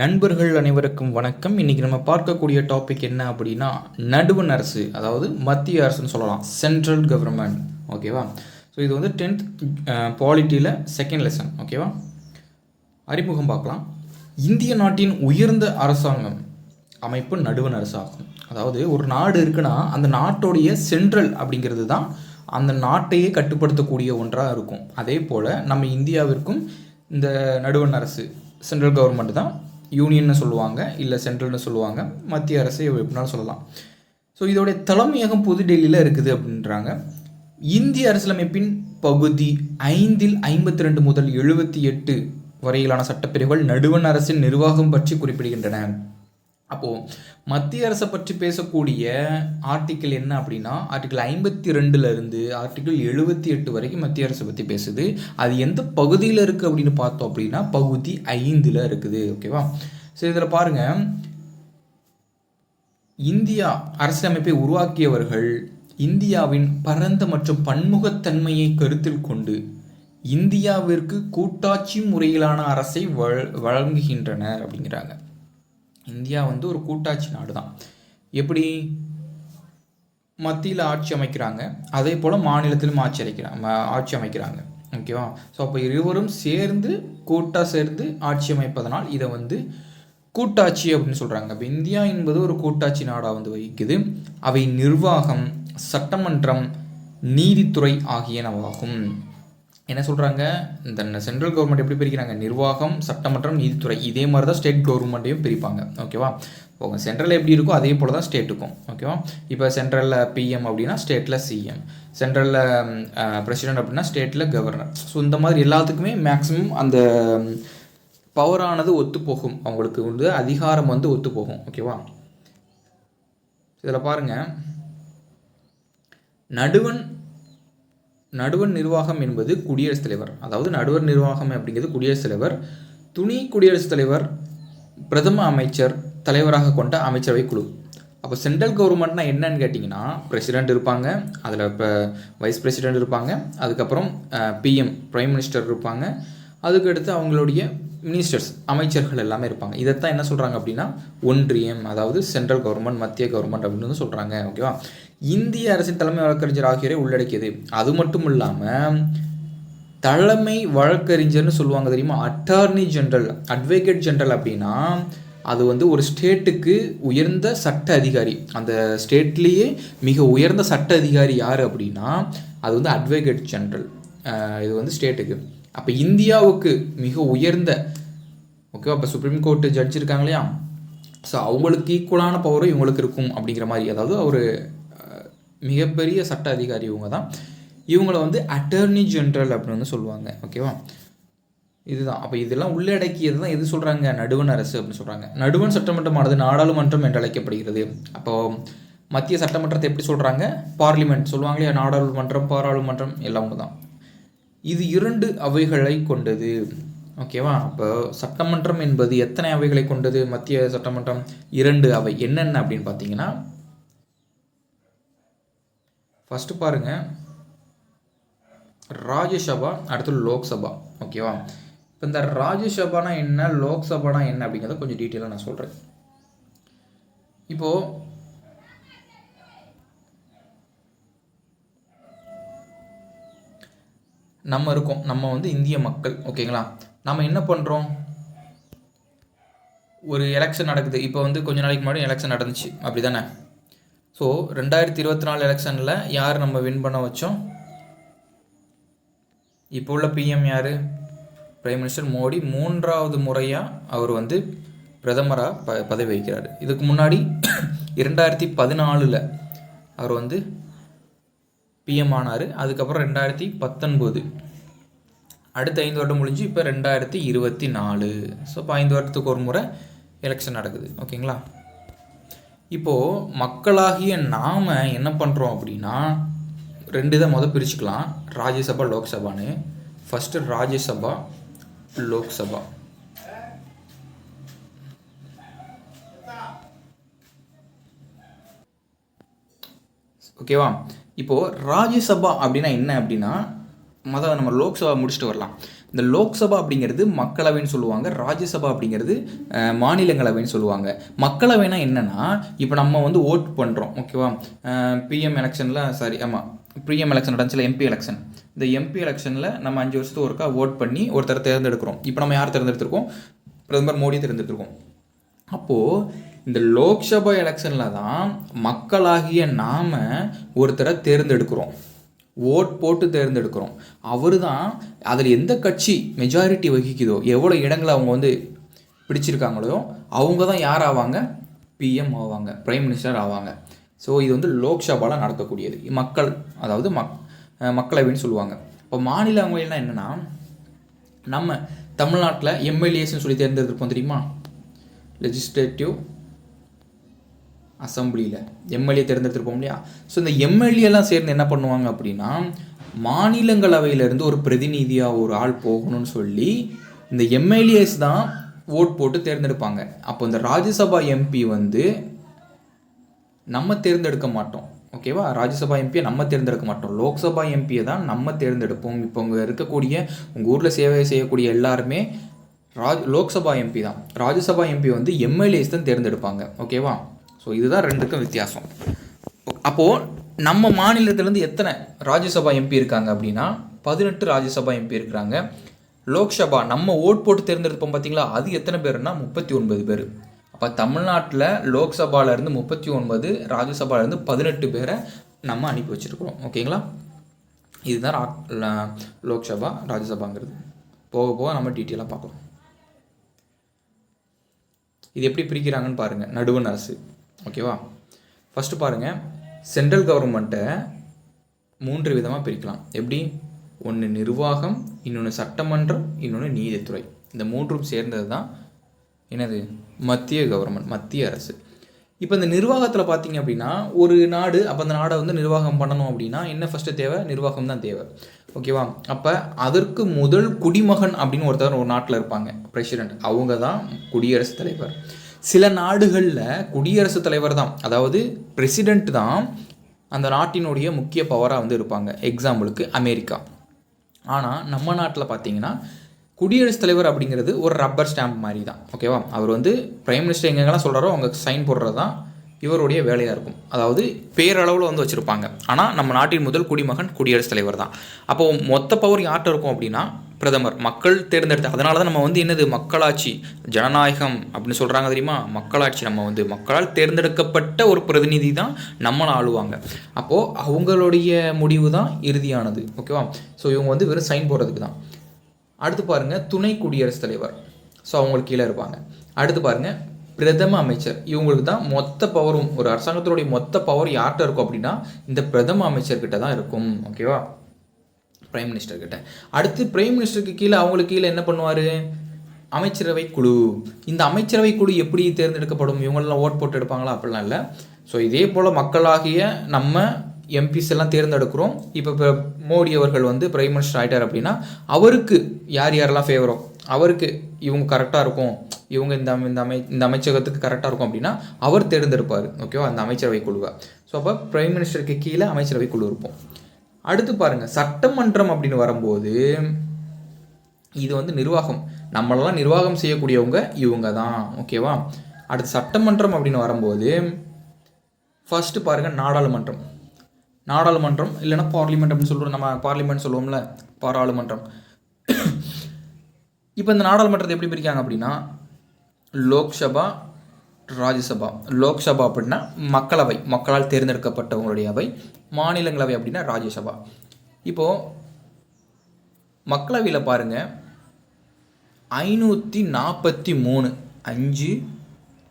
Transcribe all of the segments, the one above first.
நண்பர்கள் அனைவருக்கும் வணக்கம். இன்றைக்கி நம்ம பார்க்கக்கூடிய டாபிக் என்ன அப்படின்னா நடுவண் அரசு அதாவது மத்திய அரசுன்னு சொல்லலாம். சென்ட்ரல் கவர்மெண்ட் ஓகேவா ஸோ இது வந்து டென்த் பாலிட்டியில் செகண்ட் லெசன் ஓகேவா அறிமுகம் பார்க்கலாம். இந்திய நாட்டின் உயர்ந்த அரசாங்கம் அமைப்பு நடுவண் அரசு ஆகும் அதாவது ஒரு நாடு இருக்குன்னா அந்த நாட்டோடைய சென்ட்ரல் அப்படிங்கிறது தான் அந்த நாட்டையே கட்டுப்படுத்தக்கூடிய ஒன்றாக இருக்கும். அதே போல் நம்ம இந்தியாவிற்கும் இந்த நடுவண் அரசு சென்ட்ரல் கவர்மெண்ட் தான் யூனியன்னு சொல்லுவாங்க இல்லை சென்ட்ரல்னு சொல்லுவாங்க. மத்திய அரசு எப்படினாலும் சொல்லலாம். ஸோ இதோடைய தலைமையகம் புது டெல்லியில் இருக்குது அப்படின்றாங்க. இந்திய அரசியலமைப்பின் பகுதி ஐந்தில் ஐம்பத்தி ரெண்டு முதல் எழுபத்தி எட்டு வரையிலான சட்டப்பிரிவுகள் நடுவண் அரசின் நிர்வாகம் பற்றி குறிப்பிடுகின்றன. அப்போது மத்திய அரசை பற்றி பேசக்கூடிய ஆர்டிக்கிள் என்ன அப்படின்னா ஆர்டிக்கிள் ஐம்பத்தி ரெண்டுலேருந்து ஆர்டிக்கிள் எழுபத்தி எட்டு வரைக்கும் மத்திய அரசை பற்றி பேசுது. அது எந்த பகுதியில் இருக்குது அப்படின்னு பார்த்தோம் அப்படின்னா பகுதி ஐந்தில் இருக்குது. ஓகேவா ஸோ இதில் பாருங்கள் இந்தியா அரசியலமைப்பை உருவாக்கியவர்கள் இந்தியாவின் பரந்த மற்றும் பன்முகத்தன்மையை கருத்தில் கொண்டு இந்தியாவிற்கு கூட்டாட்சி முறையிலான அரசை வழ வழங்குகின்றனர் அப்படிங்கிறாங்க. இந்தியா வந்து ஒரு கூட்டாட்சி நாடு தான் எப்படி? மத்தியில் ஆட்சி அமைக்கிறாங்க. அதே போல் மாநிலத்திலும் ஆட்சி அமைக்கிறாங்க ஆட்சி அமைக்கிறாங்க. ஓகேவா ஸோ அப்போ இருவரும் சேர்ந்து கூட்டாக சேர்ந்து ஆட்சி அமைப்பதனால் இதை வந்து கூட்டாட்சி அப்படின்னு சொல்கிறாங்க இப்போ இந்தியா என்பது ஒரு கூட்டாட்சி நாடாக வந்து வகிக்குது. அவை நிர்வாகம் சட்டமன்றம் நீதித்துறை ஆகியனவாகும். என்ன சொல்கிறாங்க இந்த சென்ட்ரல் கவர்மெண்ட் எப்படி பிரிக்கிறாங்க? நிர்வாகம் சட்டமன்றம் நீதித்துறை. இதே மாதிரி தான் ஸ்டேட் கவர்மெண்ட்டையும் பிரிப்பாங்க ஓகேவா இப்போ சென்ட்ரலில் எப்படி இருக்கோ அதே போல் தான் ஸ்டேட்டுக்கும் ஓகேவா இப்போ சென்ட்ரலில் பிஎம் அப்படின்னா ஸ்டேட்டில் சிஎம் சென்ட்ரலில் பிரசிடென்ட் அப்படின்னா ஸ்டேட்டில் கவர்னர் ஸோ இந்த மாதிரி எல்லாத்துக்குமே மேக்ஸிமம் அந்த பவரானது ஒத்துப்போகும் அவங்களுக்கு வந்து அதிகாரம் வந்து ஒத்துப்போகும் ஓகேவா இதில் பாருங்கள் நடுவன் நடுவண் நிர்வாகம் என்பது குடியரசுத் தலைவர். அதாவது நடுவர் நிர்வாகம் அப்படிங்கிறது குடியரசுத் தலைவர். துணை குடியரசுத் தலைவர் பிரதம அமைச்சர் தலைவராக கொண்ட அமைச்சரவை குழு. அப்போ சென்ட்ரல் கவர்மெண்ட்னா என்னன்னு கேட்டிங்கன்னா பிரசிடெண்ட் இருப்பாங்க அதில் இப்போ வைஸ் பிரசிடெண்ட் இருப்பாங்க அதுக்கப்புறம் பிஎம் பிரைம் மினிஸ்டர் இருப்பாங்க. அதுக்கடுத்து அவங்களுடைய மினிஸ்டர்ஸ் அமைச்சர்கள் எல்லாமே இருப்பாங்க. இதைத்தான் என்ன சொல்கிறாங்க அப்படின்னா ஒன்றியம் அதாவது சென்ட்ரல் கவர்மெண்ட் மத்திய கவர்மெண்ட் அப்படின்னு வந்து சொல்கிறாங்க ஓகேவா இந்திய அரசின் தலைமை வழக்கறிஞர் ஆகியோரை உள்ளடக்கியது. அது மட்டும் இல்லாமல் தலைமை வழக்கறிஞர்னு சொல்லுவாங்க தெரியுமா? அட்டார்னி ஜென்ரல் அட்வொகேட் ஜென்ரல் அப்படின்னா அது வந்து ஒரு ஸ்டேட்டுக்கு உயர்ந்த சட்ட அதிகாரி. அந்த ஸ்டேட்லேயே மிக உயர்ந்த சட்ட அதிகாரி யார் அப்படின்னா அது வந்து அட்வொகேட் ஜென்ரல் இது வந்து ஸ்டேட்டுக்கு அப்போ இந்தியாவுக்கு மிக உயர்ந்த ஓகே அப்போ சுப்ரீம் கோர்ட்டு ஜட்ஜ் இருக்காங்க இல்லையா? ஸோ அவங்களுக்கு ஈக்குவலான பவரும் இவங்களுக்கு இருக்கும் அப்படிங்கிற மாதிரி அதாவது அவர் மிகப்பெரிய சட்ட அதிகாரி இவங்க தான். இவங்கள வந்து அட்டர்னி ஜென்ரல் அப்படின்னு வந்து சொல்லுவாங்க ஓகேவா இதுதான். அப்போ இதெல்லாம் உள்ளடக்கியது தான் எது சொல்கிறாங்க நடுவண் அரசு அப்படின்னு சொல்கிறாங்க நடுவண் சட்டமன்றமானது நாடாளுமன்றம் என்று அழைக்கப்படுகிறது. அப்போது மத்திய சட்டமன்றத்தை எப்படி சொல்கிறாங்க பார்லிமெண்ட் சொல்லுவாங்க இல்லையா? நாடாளுமன்றம் பாராளுமன்றம் எல்லாம் ஒன்று தான் இது இரண்டு அவைகளை கொண்டது. ஓகேவா அப்போ சட்டமன்றம் என்பது எத்தனை அவைகளை கொண்டது? மத்திய சட்டமன்றம் இரண்டு அவை என்னென்ன அப்படின்னு பார்த்தீங்கன்னா ஃபஸ்ட்டு பாருங்கள் ராஜ்யசபா அடுத்து லோக்சபா. ஓகேவா இப்போ இந்த ராஜ்யசபானா என்ன? லோக்சபானா என்ன அப்படிங்கிறத கொஞ்சம் டீட்டெயிலாக நான் சொல்கிறேன் இப்போது நம்ம இருக்கோம். நம்ம வந்து இந்திய மக்கள். ஓகேங்களா நம்ம என்ன பண்ணுறோம் ஒரு எலெக்ஷன் நடக்குது. இப்போ வந்து கொஞ்ச நாளைக்கு முன்னாடி எலெக்ஷன் நடந்துச்சு. அப்படி தானே ஸோ ரெண்டாயிரத்தி இருபத்தி நாலு எலெக்ஷனில் யார் நம்ம வின் பண்ண வச்சோம்? இப்போ உள்ள பிஎம் யார்? Prime minister Modi. மூன்றாவது முறையாக அவர் வந்து பிரதமராக ப பதவி வகிக்கிறார் இதுக்கு முன்னாடி இரண்டாயிரத்தி பதினாலில் அவர் வந்து பிஎம் ஆனார். அதுக்கப்புறம் ரெண்டாயிரத்தி பத்தொன்பது அடுத்த ஐந்து வருடம் முடிஞ்சு இப்போ ரெண்டாயிரத்தி இருபத்தி நாலு. ஸோ இப்போ ஐந்து வருடத்துக்கு ஒரு முறை எலெக்ஷன் நடக்குது. ஓகேங்களா? இப்போது மக்களாகிய நாம் என்ன பண்ணுறோம் அப்படின்னா ரெண்டு இதை மொதல் பிரிச்சுக்கலாம். ராஜ்யசபா லோக்சபான்னு. ஃபஸ்ட்டு ராஜ்யசபா லோக்சபா. ஓகேவா? இப்போது ராஜ்யசபா அப்படின்னா என்ன அப்படின்னா மொதல் நம்ம லோக்சபா முடிச்சுட்டு வரலாம். இந்த லோக்சபா அப்படிங்கிறது மக்களவைன்னு சொல்லுவாங்க ராஜ்யசபா அப்படிங்கிறது மாநிலங்களவைன்னு சொல்லுவாங்க. மக்களவைனா என்னென்னா இப்போ நம்ம வந்து ஓட் பண்ணுறோம் ஓகேவா பிஎம் எலெக்ஷனில் சாரி ஆமாம் பிஎம் எலெக்ஷன் நடந்துச்சுல எம்பி எலெக்ஷன் இந்த எம்பி எலெக்ஷனில் நம்ம அஞ்சு வருஷத்துக்கு ஒருக்கா ஓட் பண்ணி ஒருத்தரை தேர்ந்தெடுக்கிறோம். இப்போ நம்ம யார் தேர்ந்தெடுத்திருக்கோம்? பிரதமர் மோடி தேர்ந்தெடுத்திருக்கோம். அப்போது இந்த லோக்சபா எலெக்ஷனில் தான் மக்களாகிய நாம் ஒருத்தரை தேர்ந்தெடுக்கிறோம். ஓட் போட்டு தேர்ந்தெடுக்கிறோம். அவர் தான் அதில் எந்த கட்சி மெஜாரிட்டி வகிக்குதோ எவ்வளோ இடங்களை அவங்க வந்து பிடிச்சிருக்காங்களோ அவங்க தான் யார் ஆவாங்க? பிஎம் ஆவாங்க ப்ரைம் மினிஸ்டர் ஆவாங்க. ஸோ இது வந்து லோக்சபாவில் நடக்கக்கூடியது. மக்கள் அதாவது மக் மக்களவைன்னு சொல்லுவாங்க. இப்போ மாநிலங்களவைனா என்னென்னா நம்ம தமிழ்நாட்டில் எம்எல்ஏஸ்ன்னு சொல்லி தேர்ந்தெடுத்திருப்போம் தெரியுமா? லெஜிஸ்லேட்டிவ் அசம்பிளியில் எம்எல்ஏ தேர்ந்தெடுத்திருப்போம் இல்லையா? ஸோ இந்த எம்எல்ஏ எல்லாம் சேர்ந்து என்ன பண்ணுவாங்க அப்படின்னா மாநிலங்களவையிலேருந்து ஒரு பிரதிநிதியாக ஒரு ஆள் போகணும்னு சொல்லி இந்த எம்எல்ஏஸ் தான் ஓட் போட்டு தேர்ந்தெடுப்பாங்க. அப்போ இந்த ராஜ்யசபா எம்பி வந்து நம்ம தேர்ந்தெடுக்க மாட்டோம். ஓகேவா ராஜ்யசபா எம்பியை நம்ம தேர்ந்தெடுக்க மாட்டோம். லோக்சபா எம்பியை தான் நம்ம தேர்ந்தெடுப்போம். இப்போ இங்கே இருக்கக்கூடிய உங்கள் ஊரில் சேவை செய்யக்கூடிய எல்லாருமே ராஜ் லோக்சபா எம்பி தான். ராஜ்யசபா எம்பி வந்து எம்எல்ஏஸ் தான் தேர்ந்தெடுப்பாங்க. ஓகேவா ஸோ இதுதான் ரெண்டுக்கும் வித்தியாசம். அப்போது நம்ம மாநிலத்திலேருந்து எத்தனை ராஜ்யசபா எம்பி இருக்காங்க அப்படின்னா பதினெட்டு ராஜ்யசபா எம்பி இருக்கிறாங்க. லோக்சபா நம்ம ஓட் போட்டு தேர்ந்தெடுப்போம் பார்த்தீங்களா அது எத்தனை பேருன்னா முப்பத்தி ஒன்பது பேர். அப்போ தமிழ்நாட்டில் லோக்சபாவிலேருந்து முப்பத்தி ஒன்பது ராஜ்யசபாவிலேருந்து பதினெட்டு பேரை நம்ம அனுப்பி வச்சுருக்கிறோம். ஓகேங்களா? இதுதான் லோக்சபா ராஜ்யசபாங்கிறது. போக போக நம்ம டீட்டெயிலாக பார்க்கலாம். இது எப்படி பிரிக்கிறாங்கன்னு பாருங்கள் நடுவண் அரசு. ஓகேவா? ஃபஸ்ட்டு பாருங்கள் சென்ட்ரல் கவர்மெண்ட்டை மூன்று விதமாக பிரிக்கலாம். எப்படி? ஒன்று நிர்வாகம் இன்னொன்று சட்டமன்றம் இன்னொன்று நீதித்துறை. இந்த மூன்றும் சேர்ந்தது தான் என்னது? மத்திய கவர்மெண்ட் மத்திய அரசு. இப்போ இந்த நிர்வாகத்தில் பார்த்தீங்க அப்படின்னா ஒரு நாடு அப்போ அந்த நாடை வந்து நிர்வாகம் பண்ணணும் அப்படின்னா என்ன ஃபஸ்ட்டு தேவை? நிர்வாகம் தான் தேவை. ஓகேவா? அப்போ அதற்கு முதல் குடிமகன் அப்படின்னு ஒருத்தர் ஒரு நாட்டில் இருப்பாங்க. பிரசிடென்ட் அவங்க தான் குடியரசுத் தலைவர். சில நாடுகளில் குடியரசுத் தலைவர் தான் அதாவது பிரசிடெண்ட் தான் அந்த நாட்டினுடைய முக்கிய பவராக வந்து இருப்பாங்க. எக்ஸாம்பிளுக்கு அமெரிக்கா. ஆனால் நம்ம நாட்டில் பார்த்தீங்கன்னா குடியரசுத் தலைவர் அப்படிங்கிறது ஒரு ரப்பர் ஸ்டாம்ப் மாதிரி தான் ஓகேவா அவர் வந்து பிரைம் மினிஸ்டர் எங்கெங்கெல்லாம் சொல்கிறாரோ அவங்க சைன் போடுறது தான் இவருடைய வேலையாக இருக்கும். அதாவது பேரளவில் வந்து வச்சுருப்பாங்க. ஆனால் நம்ம நாட்டின் முதல் குடிமகன் குடியரசுத் தலைவர் தான். அப்போது மொத்த பவர் யார்கிட்ட இருக்கும் அப்படின்னா பிரதமர் மக்கள் தேர்ந்தெடுத்த அதனால தான் நம்ம வந்து என்னது மக்களாட்சி ஜனநாயகம் அப்படின்னு சொல்கிறாங்க தெரியுமா? மக்களாட்சி நம்ம வந்து மக்களால் தேர்ந்தெடுக்கப்பட்ட ஒரு பிரதிநிதி தான் நம்மளை ஆளுவாங்க. அப்போது அவங்களுடைய முடிவு தான் இறுதியானது ஓகேவா ஸோ இவங்க வந்து வெறும் சைன் போடுறதுக்கு தான் அடுத்து பாருங்கள் துணை குடியரசுத் தலைவர். ஸோ அவங்களுக்கு கீழே இருப்பாங்க. அடுத்து பாருங்க பிரதம அமைச்சர். இவங்களுக்கு தான் மொத்த பவரும் ஒரு அரசாங்கத்தினுடைய மொத்த பவர் யார்கிட்ட இருக்கும் அப்படின்னா இந்த பிரதம அமைச்சர்கிட்ட தான் இருக்கும் ஓகேவா பிரைம் மினிஸ்டர்கிட்ட அடுத்து பிரைம் மினிஸ்டருக்கு கீழே அவங்களுக்கு கீழே என்ன பண்ணுவார்? அமைச்சரவை குழு. இந்த அமைச்சரவை குழு எப்படி தேர்ந்தெடுக்கப்படும்? இவங்களெலாம் ஓட் போட்டு எடுப்பாங்களா? அப்படிலாம் இல்லை. ஸோ இதே போல் மக்களாகிய நம்ம எம்பிஸ் எல்லாம் தேர்ந்தெடுக்கிறோம். இப்போ இப்போ மோடி அவர்கள் வந்து பிரைம் மினிஸ்டர் ஆகிட்டார் அப்படின்னா அவருக்கு யார் யாரெல்லாம் ஃபேவரோ அவருக்கு இவங்க கரெக்டாக இருக்கும். இவங்க இந்த இந்த அமை இந்த அமைச்சகத்துக்கு கரெக்டாக இருக்கும் அப்படின்னா அவர் தேர்ந்தெடுப்பார். ஓகேவா அந்த அமைச்சரவை குழுவை. ஸோ அப்போ பிரைம் மினிஸ்டருக்கு கீழே அமைச்சரவை குழு இருப்போம். அடுத்து பாருங்க சட்டமன்றம் அப்படின்னு வரும்போது இது வந்து நிர்வாகம். நம்மளெல்லாம் நிர்வாகம் செய்யக்கூடியவங்க இவங்க தான் ஓகேவா அடுத்து சட்டமன்றம் அப்படின்னு வரும்போது ஃபஸ்ட்டு பாருங்க நாடாளுமன்றம். நாடாளுமன்றம் இல்லைன்னா பார்லிமெண்ட் அப்படின்னு சொல்கிறோம் நம்ம பார்லிமெண்ட் சொல்லுவோம்ல பாராளுமன்றம். இப்போ இந்த நாடாளுமன்றத்தை எப்படி பிரிக்காங்க அப்படின்னா லோக்சபா ராஜ்யசபா லோக்சபா அப்படின்னா மக்களவை மக்களால் தேர்ந்தெடுக்கப்பட்டவங்களுடைய அவை மாநிலங்களவை அப்படின்னா ராஜ்யசபா. இப்போது மக்களவையில் பாருங்கள் ஐநூற்றி நாற்பத்தி மூணு அஞ்சு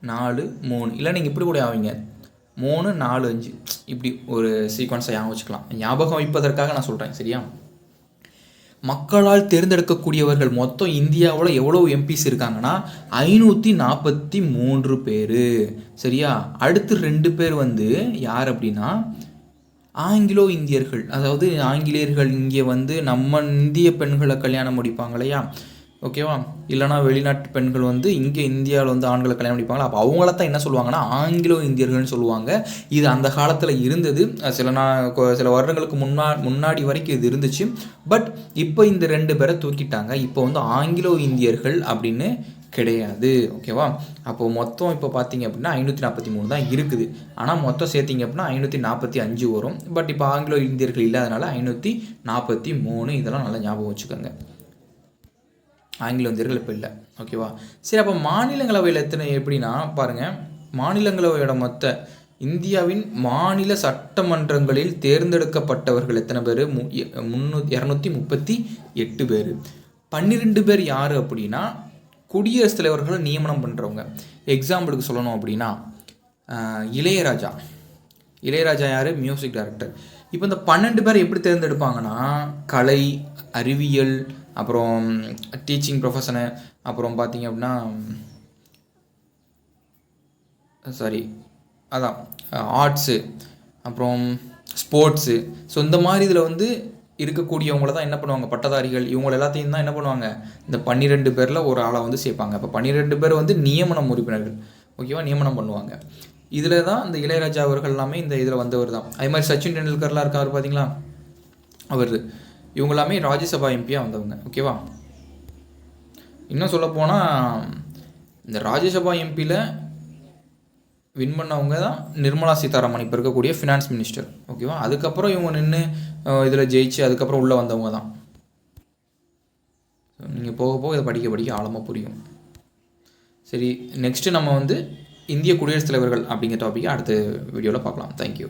நாலு மூணு. இல்லை நீங்கள் இப்படி கூட ஆவீங்க. மூணு நாலு அஞ்சு. இப்படி ஒரு சீக்வன்ஸை ஞாபகம் வச்சுக்கலாம். ஞாபகம் வைப்பதற்காக நான் சொல்கிறேன் சரியா? மக்களால் தேர்ந்தெடுக்கக்கூடியவர்கள் மொத்தம் இந்தியாவில் எவ்வளோ எம்பிஸ் இருக்காங்கன்னா ஐநூற்றி நாற்பத்தி மூன்று பேர். சரியா? அடுத்து ரெண்டு பேர் வந்து யார் அப்படின்னா ஆங்கிலோ இந்தியர்கள். அதாவது ஆங்கிலேயர்கள் இங்கே வந்து நம்ம இந்திய பெண்களை கல்யாணம் முடிப்பாங்க இல்லையா? ஓகேவா? இல்லைனா வெளிநாட்டு பெண்கள் வந்து இங்கே இந்தியாவில் வந்து ஆண்களை கல்யாணம் பண்ணிப்பாங்களா? அப்போ அவங்கள தான் என்ன சொல்லுவாங்கன்னா ஆங்கிலோ இந்தியர்கள்னு சொல்லுவாங்க. இது அந்த காலத்தில் இருந்தது. சில நான் சில வருடங்களுக்கு முன்னா முன்னாடி வரைக்கும் இது இருந்துச்சு. பட் இப்போ இந்த ரெண்டு பேரை தூக்கிட்டாங்க. இப்போ வந்து ஆங்கிலோ இந்தியர்கள் அப்படின்னு கிடையாது. ஓகேவா? அப்போது மொத்தம் இப்போ பார்த்தீங்க அப்படின்னா ஐநூற்றி நாற்பத்தி மூணு தான் இருக்குது. ஆனால் மொத்தம் சேர்த்திங்க அப்படின்னா ஐநூற்றி நாற்பத்தி அஞ்சு வரும். பட் இப்போ ஆங்கிலோ இந்தியர்கள் இல்லாதனால ஐநூற்றி நாற்பத்தி மூணு இதெல்லாம் நல்லா ஞாபகம் வச்சுக்கோங்க. ஆங்கில வந்தியர்கள் இப்போ இல்லை. ஓகேவா சரி அப்போ மாநிலங்களவையில் எத்தனை எப்படின்னா பாருங்கள் மாநிலங்களவையோட மொத்த இந்தியாவின் மாநில சட்டமன்றங்களில் தேர்ந்தெடுக்கப்பட்டவர்கள் எத்தனை பேர்? மு முந்நூ இரநூத்தி முப்பத்தி எட்டு பேர். பன்னிரெண்டு பேர் யார் அப்படின்னா குடியரசுத் தலைவர்களை நியமனம் பண்ணுறவங்க எக்ஸாம்பிளுக்கு சொல்லணும் அப்படின்னா இளையராஜா. இளையராஜா யார்? மியூசிக் டைரக்டர் இப்போ இந்த பன்னெண்டு பேர் எப்படி தேர்ந்தெடுப்பாங்கன்னா கலை அறிவியல் அப்புறம் டீச்சிங் ப்ரொஃபஷனு அப்புறம் பார்த்தீங்க அப்படின்னா சாரி அதான் ஆர்ட்ஸு அப்புறம் ஸ்போர்ட்ஸு ஸோ இந்த மாதிரி இதில் வந்து இருக்கக்கூடியவங்கள தான் என்ன பண்ணுவாங்க? பட்டதாரிகள் இவங்க எல்லாத்தையும் தான் என்ன பண்ணுவாங்க? இந்த பன்னிரெண்டு பேரில் ஒரு ஆளை வந்து சேர்ப்பாங்க. இப்போ பன்னிரெண்டு பேர் வந்து நியமனம் உறுப்பினர்கள். ஓகேவா நியமனம் பண்ணுவாங்க. இதில் தான் இந்த இளையராஜா அவர்கள் எல்லாமே இந்த இதில் வந்தவர் தான். அதே மாதிரி சச்சின் டெண்டுல்கர்லாம் இருக்கார் பார்த்தீங்களா அவர். இவங்க எல்லாமே ராஜ்யசபா எம்பியாக வந்தவங்க ஓகேவா இன்னும் சொல்லப்போனால் இந்த ராஜ்யசபா எம்பியில் வின் பண்ணவங்க தான் நிர்மலா சீதாராமன் இப்போ இருக்கக்கூடிய ஃபினான்ஸ் மினிஸ்டர் ஓகேவா அதுக்கப்புறம் இவங்க நின்று இதில் ஜெயிச்சு அதுக்கப்புறம் உள்ளே வந்தவங்க தான். நீங்கள் போக போக இதை படிக்க படிக்க ஆழமாக புரியும். சரி நெக்ஸ்ட்டு நம்ம வந்து இந்திய குடியரசுத் தலைவர்கள் அப்படிங்கிற டாப்பிக்கை அடுத்த வீடியோவில் பார்க்கலாம். தேங்க்யூ